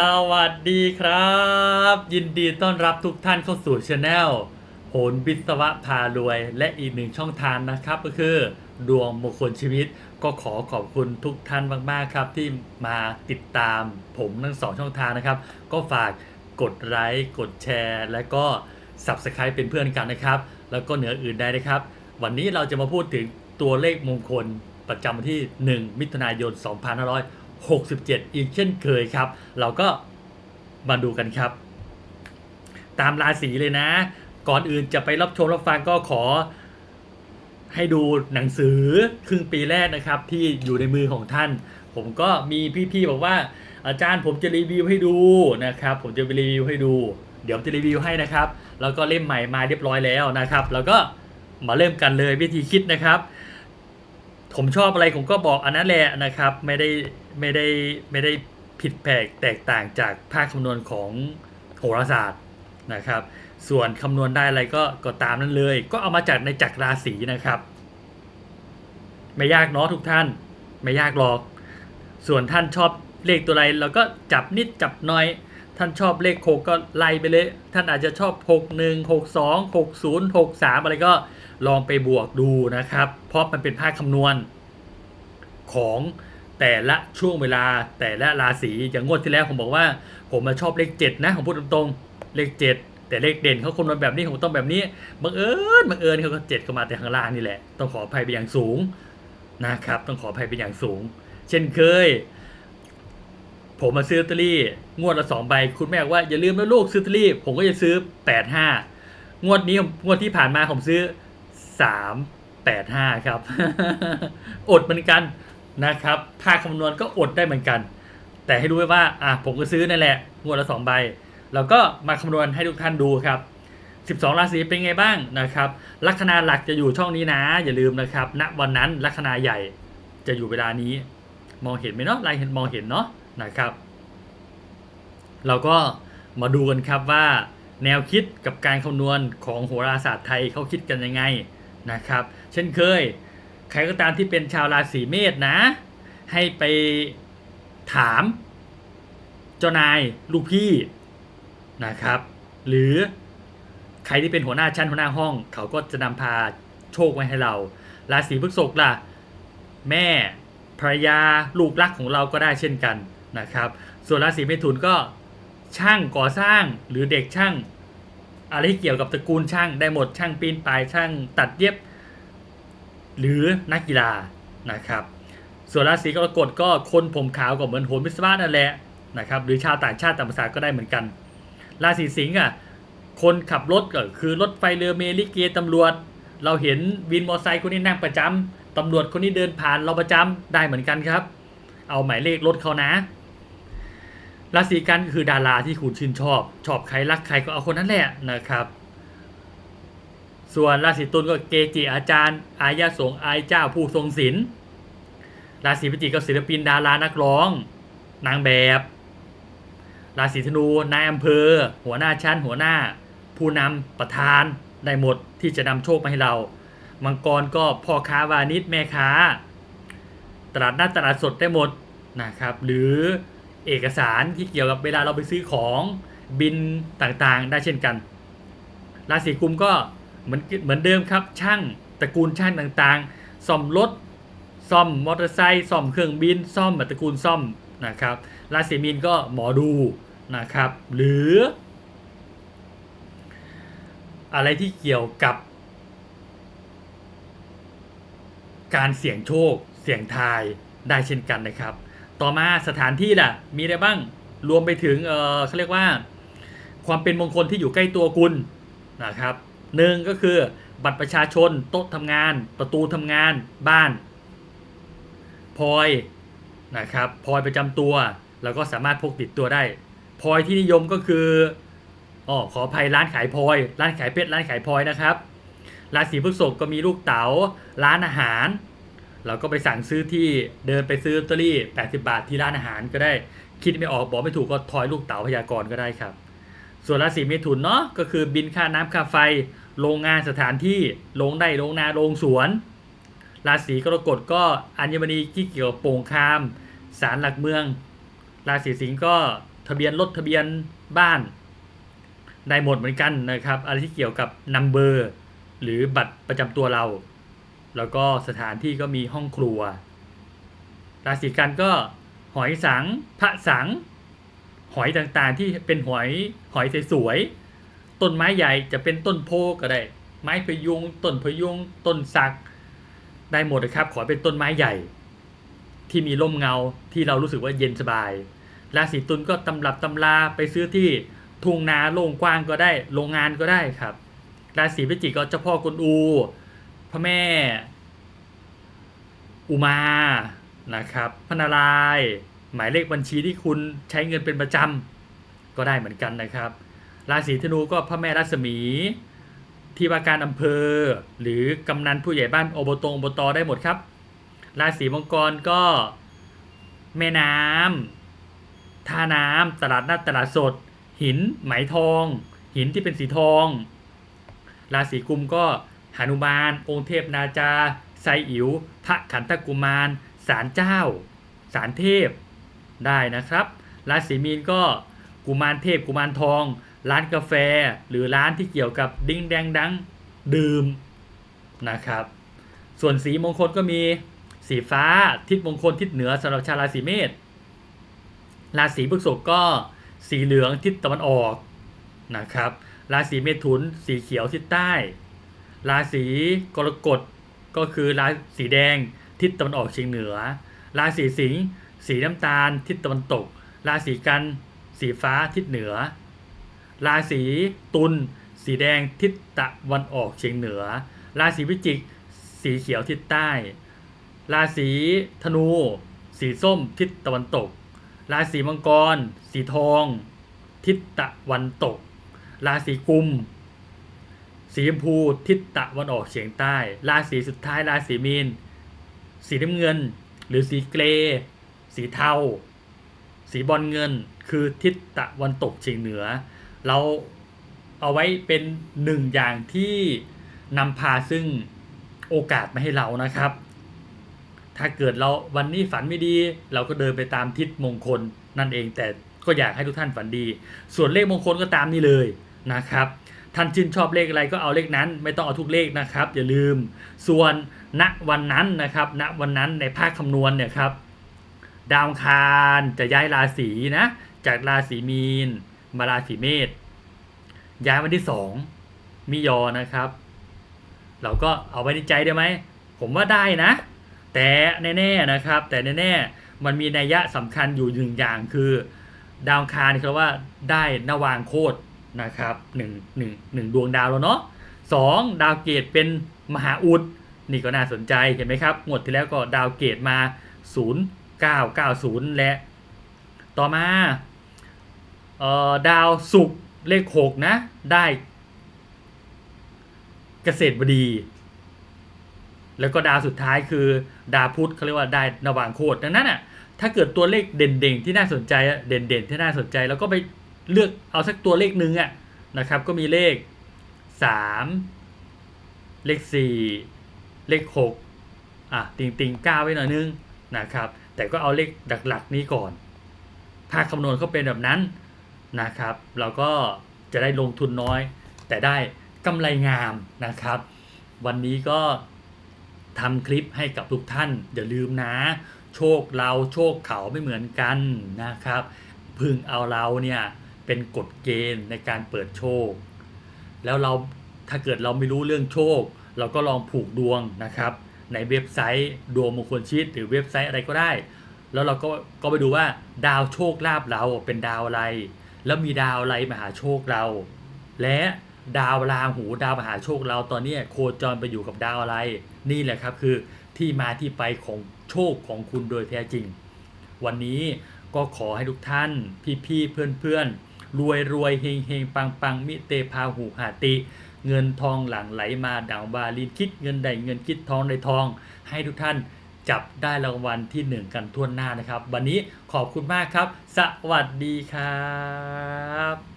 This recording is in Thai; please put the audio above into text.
สวัสดีครับ ยินดีต้อนรับทุกท่านเข้าสู่ช anel โหนวิศวะพารวย และอีกหนึ่งช่องทางนะครับ ก็คือดวงมงคลชีวิต ก็ขอขอบคุณทุกท่านมาก ๆ ครับ ที่มาติดตามผมทั้งสองช่องทางนะครับ ก็ฝากกดไลค์กดแชร์ และก็ Subscribe เป็นเพื่อนกันนะครับ แล้วก็เหนืออื่นใดนะครับ วันนี้เราจะมาพูดถึงตัวเลขมงคลประจำวันที่ 1 มิถุนายน 67 อีกเช่นเคยครับ เราก็มาดูกันครับ ตามราศีเลยนะ ก่อนอื่นจะไปรับชมรับฟังก็ขอให้ดูหนังสือครึ่งปีแรกนะครับ ที่อยู่ในมือของท่าน ผมก็มีพี่ๆบอกว่า อาจารย์ผมจะรีวิวให้ดูนะครับ ผมจะไปรีวิวให้ดู เดี๋ยวจะรีวิวให้นะครับ แล้วก็เล่มใหม่มาเรียบร้อยแล้วนะครับ แล้วก็มาเริ่มกันเลยวิธีคิดนะครับ ผมชอบอะไรผมก็บอกอันนั้นแหละนะครับ ไม่ได้ไม่ได้ไม่ได้ผิดแปลกแตกต่างจากภาคคำนวณของโหราศาสตร์นะครับ ส่วนคำนวณได้อะไรก็ก็ตามนั้นเลย ก็เอามาจากในจักรราศีนะครับ ไม่ยากเนาะทุกท่าน ไม่ยากหรอก ส่วนท่านชอบเลขตัวอะไรเราก็จับนิดจับน่อย ท่านชอบเลขหกก็ไล่ไปเลย ท่านอาจจะชอบ 6 1 6 2 6 0 6 3 อะไรก็ลองไปบวกดูนะครับ เพราะมันเป็นภาคคำนวณ ของแต่ละช่วงเวลาแต่ละราศีอย่างงวดที่แล้วผมบอกว่า ผมมาชอบเลข7นะผมพูดตรงๆเลข7แต่เลขเด่นเขาคนวณแบบนี้ผมต้องแบบนี้บังเอิญบังเอิญเขาก็เจ็ดเข้ามาแต่ข้างล่างนี่แหละ ต้องขออภัยไปนอย่างสูงนะครับ ต้องขออภัยเป็นอย่างสูง เช่นเคย ผมมาซื้อลอตเตอรี่ งวดละสองใบ คุณแม่ว่าอย่าลืมนะลูกซื้อลอตเตอรี่ ผมก็จะซื้อแปดห้างวดนี้งวดที่ผ่านมาผมซื้อสามแปดห้าครับ อดเหมือนกัน นะครับภาคำนวณก็อดได้เหมือนกัน แต่ให้รู้ไว้ว่าอะผมก็ซื้อนั่นแหละงวดละสองใบแล้วก็มาคำนวณให้ทุกท่านดูครับ 12 ราศีเป็นไงบ้างนะครับลัคนาหลักจะอยู่ช่องนี้นะ อย่าลืมนะครับณวันนั้นลัคนาใหญ่จะอยู่เวลานี้ มองเห็นไหมเนาะลายเห็นมองเห็นเนาะนะครับ เราก็มาดูกันครับว่า แนวคิดกับการคำนวณของโหราศาสตร์ไทยเขาคิดกันยังไงนะครับ เช่นเคย ใครก็ตามที่เป็นชาวราศีเมษนะ ให้ไปถาม เจ้านายลูกพี่นะครับ หรือใครที่เป็นหัวหน้าชั้นหัวหน้าห้อง เขาก็จะนำพาโชคไว้ให้เรา ราศีพฤษภล่ะ แม่ภรรยาลูกรักของเราก็ได้เช่นกันนะครับ ส่วนราศีเมถุนก็ช่างก่อสร้างหรือเด็กช่าง อะไรที่เกี่ยวกับตระกูลช่างได้หมดช่างปีนป่ายช่างตัดเย็บ หรือนักกีฬานะครับ ส่วนราศีกรกฎก็คนผมขาวก็เหมือนโหนวิศวะนั่นแหละนะครับหรือชาวต่างชาติต่างภาษาก็ได้เหมือนกัน ราศีสิงห์อะคนขับรถก็คือรถไฟเรือเมลิเกตำรวจ เราเห็นวินมอเตอร์ไซค์คนนี้นั่งประจำตำรวจคนนี้เดินผ่านเราประจำได้เหมือนกันครับ เอาหมายเลขรถเขานะราศีกันคือดาราที่คุณชื่นชอบ ชอบใครรักใครก็เอาคนนั้นแหละนะครับ ส่วนราศีตุลก็เกจิอาจารย์ อายาสงอายเจ้าผู้ทรงศีลราศีพิจิกก็ศิลปินดารานักร้อง นางแบบ ราศีธนูนายอำเภอ หัวหน้าชั้นหัวหน้า ผู้นำประธานได้หมดที่จะนำโชคมาให้เรา มังกรก็พ่อค้าวานิชแม่ค้า ตลาดนัดตลาดสดได้หมดนะครับ หรือเอกสารที่เกี่ยวกับเวลาเราไปซื้อของบินต่างๆ ได้เช่นกัน ราศีกุมก็ เหมือนเหมือนเดิมครับ ช่างตระกูลช่างต่างๆ ซ่อมรถ ซ่อมมอเตอร์ไซค์ซ่อมเครื่องบิน ซ่อมแบบตระกูลซ่อมนะครับราศีมีนก็หมอดูนะครับ หรือ อะไรที่เกี่ยวกับ การเสี่ยงโชค เสี่ยงทายได้เช่นกันนะครับ ต่อมาสถานที่ล่ะ มีอะไรบ้างรวมไปถึงเออเขาเรียกว่า ความเป็นมงคลที่อยู่ใกล้ตัวคุณนะครับ หนึ่งก็คือ บัตรประชาชน โต๊ะทำงาน ประตูทำงาน บ้านพลอยนะครับพลอยประจำตัวแล้วก็สามารถพกติดตัวได้พลอยที่นิยมก็คืออ๋อขออภัยร้านขายพลอย ร้านขายเพชรร้านขายพลอยนะครับราศีพฤษภก็มีลูกเต๋าร้านอาหาร เราก็ไปสั่งซื้อที่เดินไปซื้อลอตเตอรี่ 80 บาทที่ร้านอาหารก็ได้ คิดไม่ออกบอกไม่ถูกก็ทอยลูกเต๋าพยากรณ์ก็ได้ครับ ส่วนราศีเมถุนเนาะก็คือบินค่าน้ำค่าไฟ โรงงานสถานที่โรงได้โรงนาโรงสวน ราศีกรกฎก็อัญมณีที่เกี่ยวกับโป่งคาม สารหลักเมือง ราศีสิงห์ก็ทะเบียนรถทะเบียนบ้านได้หมดเหมือนกันนะครับอะไรที่เกี่ยวกับนัมเบอร์หรือบัตรประจำตัวเรา แล้วก็สถานที่ก็มีห้องครัว ราศีกันก็หอยสังพระสัง หอยต่างๆ ที่เป็นหอยหอยสวยๆต้นไม้ใหญ่จะเป็นต้นโพก็ได้ ไม้พยุงต้นพยุงต้นสักได้หมดนะครับ ขอเป็นต้นไม้ใหญ่ ที่มีร่มเงาที่เรารู้สึกว่าเย็นสบายราศีตุลก็ตำรับตำราไปซื้อที่ทุ่งนาโล่งกว้างก็ได้โรงงานก็ได้ครับราศีพิจิกก็เจ้าพ่อกวนอูพระแม่ อุมานะครับพระนารายณ์ หมายเลขบัญชีที่คุณใช้เงินเป็นประจำก็ได้เหมือนกันนะครับ ราศีธนูก็พระแม่รัศมี ที่ว่าการอำเภอ หรือกำนันผู้ใหญ่บ้านอบตอบตได้หมดครับ ราศีมังกรก็แม่น้ำท่าน้ำตลาดนัดตลาดสด หินไหมทอง หินที่เป็นสีทอง ราศีกุมก็หนุมาน องค์เทพนาจาไซอิ๋วพระขันธกุมารศาลเจ้าศาลเทพ ได้นะครับราศีมีนก็กุมารเทพกุมารทอง ร้านกาแฟ หรือร้านที่เกี่ยวกับดิ้งแดงดังดื่มนะครับ ส่วนสีมงคลก็มีสีฟ้าทิศมงคลทิศเหนือสำหรับชาวราศีเมษราศีพฤษภก็สีเหลืองทิศตะวันออกนะครับราศีเมถุนสีเขียวทิศใต้ ราศีกรกฎก็คือราศีแดงทิศตะวันออกเฉียงเหนือ ราศีสิงห์ สีน้ำตาลทิศตะวันตก ราศีกัน สีฟ้าทิศเหนือ ราศีตุลสีแดงทิศตะวันออกเฉียงเหนือ ราศีพิจิก สีเขียวทิศใต้ ราศีธนู สีส้มทิศตะวันตก ราศีมังกร สีทอง ทิศตะวันตก ราศีกุม สีชมพูทิศตะวันออกเฉียงใต้ ราศีสุดท้ายราศีมีน สีน้ำเงิน หรือสีเกรย์ สีเทา สีบอลเงิน คือทิศตะวันตกเฉียงเหนือ เราเอาไว้เป็นหนึ่งอย่างที่นำพาซึ่งโอกาสมาให้เรานะครับ ถ้าเกิดเราวันนี้ฝันไม่ดี เราก็เดินไปตามทิศมงคลนั่นเอง แต่ก็อยากให้ทุกท่านฝันดี ส่วนเลขมงคลก็ตามนี้เลยนะครับท่านชื่นชอบเลขอะไรก็เอาเลขนั้น ไม่ต้องเอาทุกเลขนะครับ อย่าลืม ส่วนณวันนั้นนะครับ ณวันนั้นในภาคคำนวณเนี่ยครับ ดาวคารจะย้ายราศีนะ จากราศีมีน มาราศีเมษย้ายวันที่สองมิยอนะครับ เราก็เอาไว้ในใจได้ไหม ผมว่าได้นะ แต่แน่ๆนะครับ แต่แน่ๆมันมีนัยยะสำคัญอยู่หนึ่งอย่างคือ ดาวอังคารคือว่าได้นวางโคตรนะครับหนึ่งหนึ่งหนึ่งดวงดาวแล้วเนาะสองดาวเกตเป็นมหาอุดนี่ก็น่าสนใจเห็นไหมครับงวดที่แล้วก็ดาวเกตมา 990 และ ต่อมาเอ่อดาวศุกร์เลข 6 นะ ได้ เกษตรบดี แล้วก็ดาวสุดท้ายคือ ดาวพุธเขาเรียกว่าได้นวางโคตรดังนั้นอะถ้าเกิดตัวเลขเด่นๆที่น่าสนใจเด่นๆที่น่าสนใจ แล้วก็ไปเลือกเอาสักตัวเลขหนึ่งอะนะครับ ก็มีเลข 3 เลข 4 เลข 6 อะ ติงติงเก้าไว้หน่อยนึงนะครับ แต่ก็เอาเลขหลักๆนี้ก่อนภาคคำนวณเขาเป็นแบบนั้นนะครับ เราก็จะได้ลงทุนน้อย แต่ได้กำไรงามนะครับ วันนี้ก็ทำคลิปให้กับทุกท่าน อย่าลืมนะ โชคเราโชคเขาไม่เหมือนกันนะครับ พึงเอาเราเนี่ยเป็นกฎเกณฑ์ในการเปิดโชค แล้วเราถ้าเกิดเราไม่รู้เรื่องโชค เราก็ลองผูกดวงนะครับ ในเว็บไซต์ดวงมงคลชีตหรือเว็บไซต์อะไรก็ได้ แล้วเราก็ก็ไปดูว่าดาวโชคลาภเราเป็นดาวอะไร แล้วมีดาวอะไรมาหาโชคเรา และดาวราหูดาวมหาโชคเราตอนนี้โคจรไปอยู่กับดาวอะไร นี่แหละครับคือที่มาที่ไปของโชคของคุณโดยแท้จริง วันนี้ก็ขอให้ทุกท่านพี่ๆเพื่อนๆรวยรวยเฮงเฮงปังปังมิเตพาหูหาติ เงินทองหลั่งไหลมาดังบาลีคิดเงินใดเงินคิดทองในทอง ให้ทุกท่านจับได้รางวัลที่หนึ่งกันทั่วหน้านะครับ วันนี้ขอบคุณมากครับ สวัสดีครับ